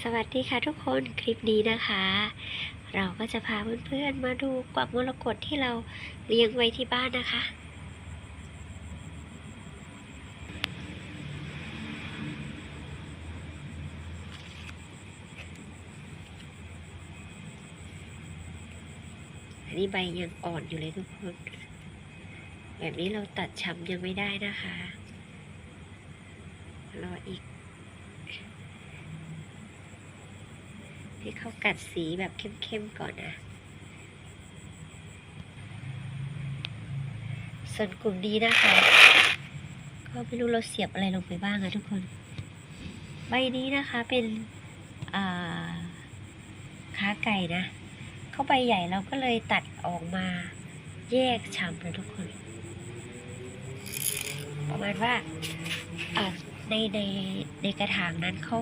สวัสดีค่ะทุกคนคลิปนี้นะคะ เราก็จะพาเพื่อนๆมาดูกวักมรกตที่เราเลี้ยงไว้ที่บ้านนะคะ อันนี้ใบยังอ่อนอยู่เลยทุกคน แบบนี้เราตัดช้ำยังไม่ได้นะคะ รออีก ให้เขากัดสีแบบเข้มๆก่อนนะ ส่วนกลุ่มนี้นะคะ ก็ไม่รู้เราเสียบอะไรลงไปบ้างอะทุกคน ใบนี้นะคะเป็นขาไก่นะ เข้าใบใหญ่เราก็เลยตัดออกมาแยกช้ำนะทุกคน ประมาณว่าอ่าในในในกระถางนั้นเขา